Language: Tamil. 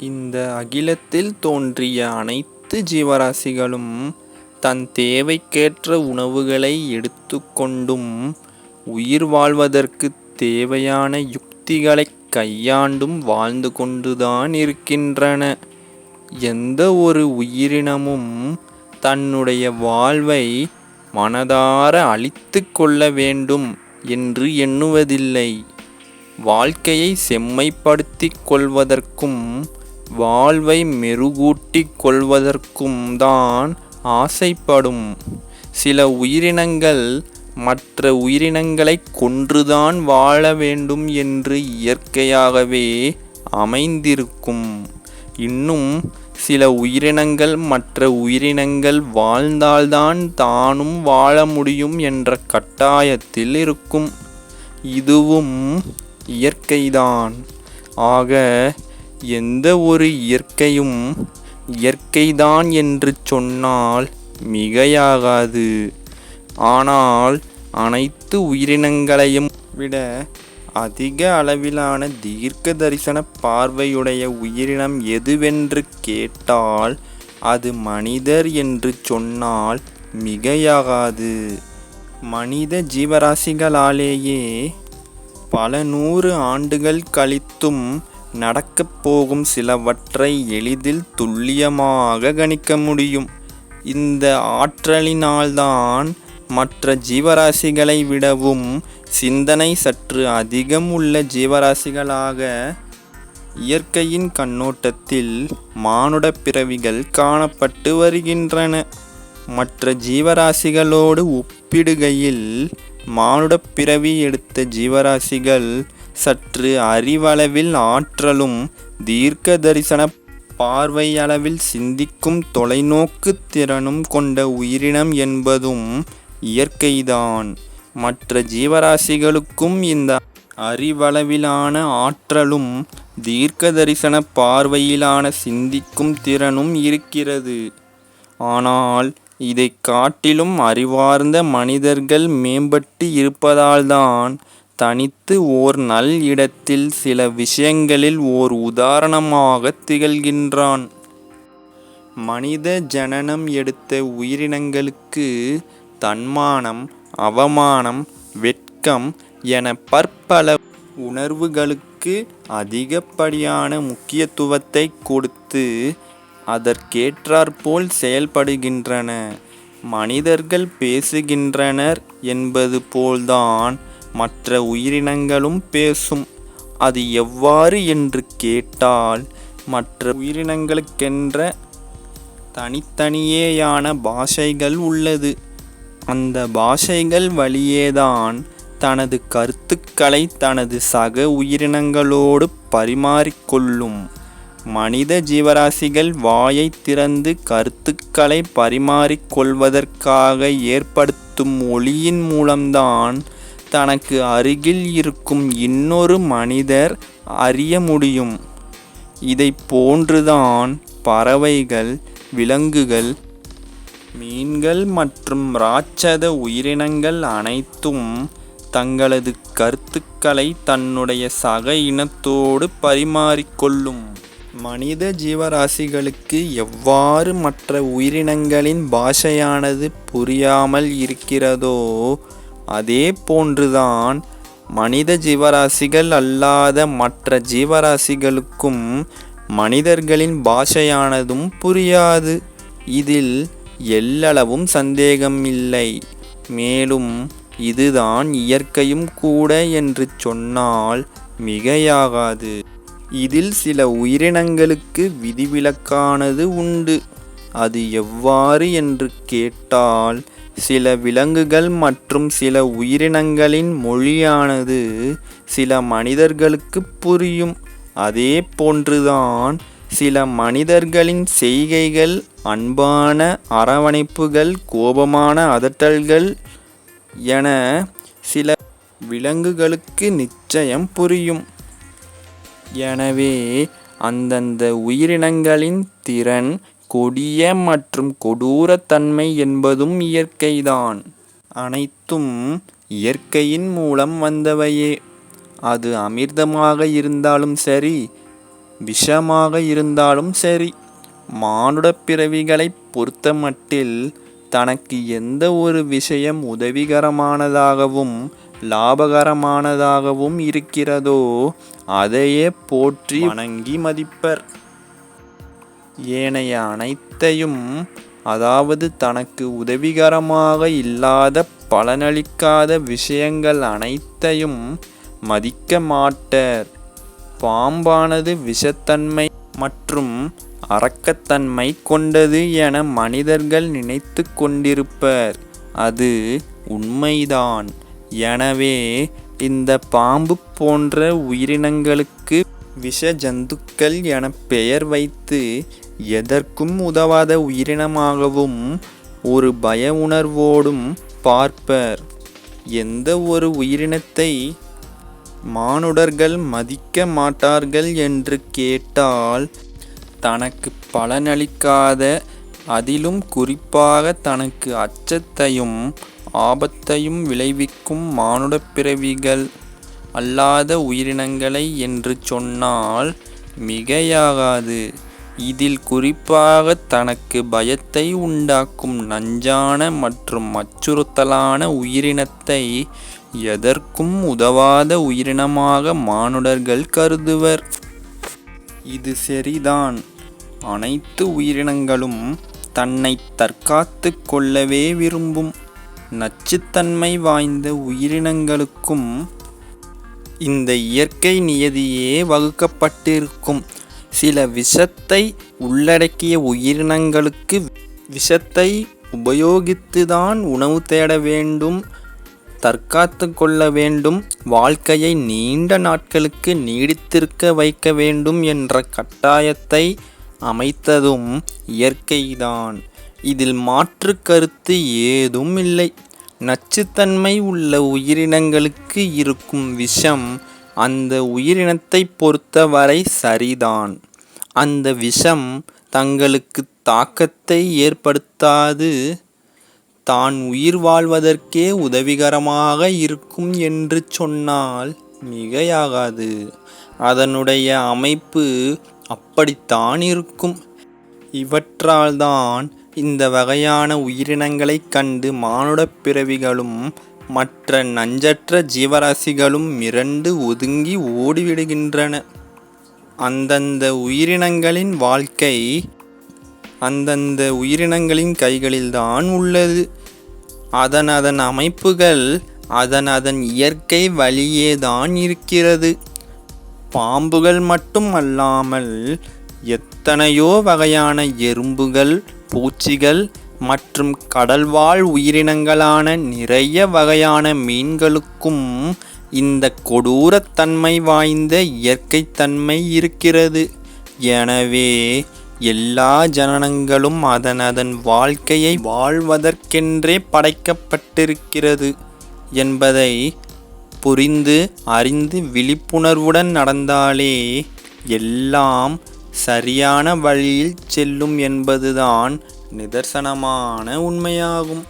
இந்த அகிலத்தில் தோன்றிய அனைத்து ஜீவராசிகளும் தன் தேவைக்கேற்ற உணவுகளை எடுத்துக்கொண்டும் உயிர் வாழ்வதற்குத் தேவையான யுக்திகளைக் கையாண்டும் வாழ்ந்து கொண்டுதான் இருக்கின்றன. எந்த ஒரு உயிரினமும் தன்னுடைய வாழ்வை மனதார அழித்து கொள்ள வேண்டும் என்று எண்ணுவதில்லை. வாழ்க்கையை செம்மைப்படுத்திக் கொள்வதற்கும் வாழ்வை மெருகூட்டிக் கொள்வதற்கும் தான் ஆசைப்படும். சில உயிரினங்கள் மற்ற உயிரினங்களைக் கொன்றுதான் வாழ வேண்டும் என்று இயற்கையாகவே அமைந்திருக்கும். இன்னும் சில உயிரினங்கள் மற்ற உயிரினங்கள் வாழ்ந்தால்தான் தானும் வாழ முடியும் என்ற கட்டாயத்தில் இருக்கும். இதுவும் இயற்கைதான். ஆக எந்த ஒரு இயற்கையும் இயற்கைதான் என்று சொன்னால் மிகையாகாது. ஆனால் அனைத்து உயிரினங்களையும் விட அதிக அளவிலான தீர்க்க தரிசன பார்வையுடைய உயிரினம் எதுவென்று கேட்டால் அது மனிதர் என்று சொன்னால் மிகையாகாது. மனித ஜீவராசிகளாலேயே பல நூறு ஆண்டுகள் கழித்தும் நடக்கப் போகும் சிலவற்றை எளிதில் துல்லியமாக கணிக்க முடியும். இந்த ஆற்றலினால்தான் மற்ற ஜீவராசிகளை விடவும் சிந்தனை சற்று அதிகம் உள்ள ஜீவராசிகளாக இயற்கையின் கண்ணோட்டத்தில் மானுட பிறவிகள் காணப்பட்டு வருகின்றன. மற்ற ஜீவராசிகளோடு ஒப்பிடுகையில் மானுட பிறவி எடுத்த ஜீவராசிகள் சற்று அறிவளவில் ஆற்றலும் தீர்க்க தரிசன பார்வையளவில் சிந்திக்கும் தொலைநோக்கு திறனும் கொண்ட உயிரினம் என்பதும் இயற்கைதான். மற்ற ஜீவராசிகளுக்கும் இந்த அறிவளவிலான ஆற்றலும் தீர்க்க தரிசன பார்வையிலான சிந்திக்கும் திறனும் இருக்கிறது. ஆனால் இதை காட்டிலும் அறிவார்ந்த மனிதர்கள் மேம்பட்டு இருப்பதால்தான் தனித்து ஓர் நல் இடத்தில் சில விஷயங்களில் ஓர் உதாரணமாக திகழ்கின்றான். மனித ஜனனம் எடுத்த உயிரினங்களுக்கு தன்மானம் அவமானம் வெட்கம் என பற்பல உணர்வுகளுக்கு அதிகப்படியான முக்கியத்துவத்தைக் கொடுத்து அதற்கேற்றாற்போல் செயல்படுகின்றன. மனிதர்கள் பேசுகின்றனர் என்பது போல்தான் மற்ற உயிரினங்களும் பேசும். அது எவ்வாறு என்று கேட்டால் மற்ற உயிரினங்களுக்கென்ற தனித்தனியேயான பாஷைகள் உள்ளது. அந்த பாஷைகள் வழியேதான் தனது கருத்துக்களை தனது சக உயிரினங்களோடு பரிமாறிக்கொள்ளும் மனித ஜீவராசிகள் வாயைத் திறந்து கருத்துக்களை பரிமாறிக்கொள்வதற்காக ஏற்படுத்தும் ஒளியின் மூலம்தான் தனக்கு அருகில் இருக்கும் இன்னொரு மனிதர் அறிய முடியும். இதைப் போன்றுதான் பறவைகள் விலங்குகள் மீன்கள் மற்றும் இராட்சத உயிரினங்கள் அனைத்தும் தங்களது கருத்துக்களை தன்னுடைய சக இனத்தோடு பரிமாறிக் கொள்ளும். மனித ஜீவராசிகளுக்கு எவ்வாறு மற்ற உயிரினங்களின் பாஷையானது புரியாமல் இருக்கிறதோ அதே போன்றுதான் மனித ஜீவராசிகள் அல்லாத மற்ற ஜீவராசிகளுக்கும் மனிதர்களின் பாஷையானதும் புரியாது. இதில் எல்லளவும் சந்தேகம் இல்லை மேலும் இதுதான் இயற்கையும் கூட என்று சொன்னால் மிகையாகாது. இதில் சில உயிரினங்களுக்கு விதிவிலக்கானது உண்டு. அது எவ்வாறு என்று கேட்டால் சில விலங்குகள் மற்றும் சில உயிரினங்களின் மொழியானது சில மனிதர்களுக்கு புரியும். அதே போன்றுதான் சில மனிதர்களின் செய்கைகள் அன்பான அரவணைப்புகள் கோபமான அதட்டல்கள் என சில விலங்குகளுக்கு நிச்சயம் புரியும். எனவே அந்தந்த உயிரினங்களின் திறன் கொடிய மற்றும் கொடூரத்தன்மை என்பதும் இயற்கைதான். அனைத்தும் இயற்கையின் மூலம் வந்தவையே. அது அமிர்தமாக இருந்தாலும் சரி விஷமாக இருந்தாலும் சரி மானுடப் பிறவிகளைப் பொறுத்தமட்டில் தனக்கு எந்த ஒரு விஷயம் உதவிகரமானதாகவும் லாபகரமானதாகவும் இருக்கிறதோ அதையே போற்றி வணங்கி மதிப்பர் ஏனைய அனைத்தையும் அதாவது தனக்கு உதவிகரமாக இல்லாத பலனளிக்காத விஷயங்கள் அனைத்தையும் மதிக்க மாட்டர். பாம்பானது விஷத்தன்மை மற்றும் அரக்கத்தன்மை கொண்டது என மனிதர்கள் நினைத்து கொண்டிருப்பர். அது உண்மைதான். எனவே இந்த பாம்பு போன்ற உயிரினங்களுக்கு விஷ ஜந்துக்கள் என பெயர் வைத்து எதற்கும் உதவாத உயிரினமாகவும் ஒரு பய உணர்வோடும் பார்ப்பர். எந்த ஒரு உயிரினத்தை மானுடர்கள் மதிக்க மாட்டார்கள் என்று கேட்டால் தனக்கு பலனளிக்காத அதிலும் குறிப்பாக தனக்கு அச்சத்தையும் ஆபத்தையும் விளைவிக்கும் மானுடப் பிறவிகள் அல்லாத உயிரினங்களை என்று சொன்னால் மிகையாகாது. இதில் குறிப்பாக தனக்கு பயத்தை உண்டாக்கும் நஞ்சான மற்றும் அச்சுறுத்தலான உயிரினத்தை எதற்கும் உதவாத உயிரினமாக மானுடர்கள் கருதுவர். இது சரிதான். அனைத்து உயிரினங்களும் தன்னை தற்காத்து கொள்ளவே விரும்பும். நச்சுத்தன்மை வாய்ந்த உயிரினங்களுக்கும் இந்த இயற்கை நியதியே வகுக்கப்பட்டிருக்கும். சில விஷத்தை உள்ளடக்கிய உயிரினங்களுக்கு விஷத்தை உபயோகித்துதான் உணவு தேட வேண்டும் தற்காத்து கொள்ள வேண்டும் வாழ்க்கையை நீண்ட நாட்களுக்கு நீடித்திருக்க வைக்க வேண்டும் என்ற கட்டாயத்தை அமைத்ததும் இயற்கைதான். இதில் மாற்று கருத்து ஏதும் இல்லை. நச்சுத்தன்மை உள்ள உயிரினங்களுக்கு இருக்கும் விஷம் அந்த உயிரினத்தை பொறுத்தவரை சரிதான். அந்த விஷம் தங்களுக்கு தாக்கத்தை ஏற்படுத்தாது. தான் உயிர் வாழ்வதற்கே உதவிகரமாக இருக்கும் என்று சொன்னால் மிகையாகாது. அதனுடைய அமைப்பு அப்படித்தான் இருக்கும். இவற்றால்தான் இந்த வகையான உயிரினங்களைக் கண்டு மானுடப் பிறவிகளும் மற்ற நஞ்சற்ற ஜீவராசிகளும் மிரண்டு ஒதுங்கி ஓடிவிடுகின்றன. அந்தந்த உயிரினங்களின் வாழ்க்கை அந்தந்த உயிரினங்களின் கைகளில்தான் உள்ளது. அதன் அதன் அமைப்புகள் அதன் அதன் இயற்கை வழியே தான் இருக்கிறது. பாம்புகள் மட்டும் அல்லாமல் எத்தனையோ வகையான எறும்புகள் பூச்சிகள் மற்றும் கடல்வாழ் உயிரினங்களான நிறைய வகையான மீன்களுக்கும் இந்த கொடூரத்தன்மை வாய்ந்த இயற்கைத்தன்மை இருக்கிறது. எனவே எல்லா ஜனனங்களும் அதன் அதன் வாழ்க்கையை வாழ்வதற்கென்றே படைக்கப்பட்டிருக்கிறது என்பதை புரிந்து அறிந்து விழிப்புணர்வுடன் நடந்தாலே எல்லாம் சரியான வழியில் செல்லும் என்பதுதான் நிதர்சனமான உண்மையாகும்.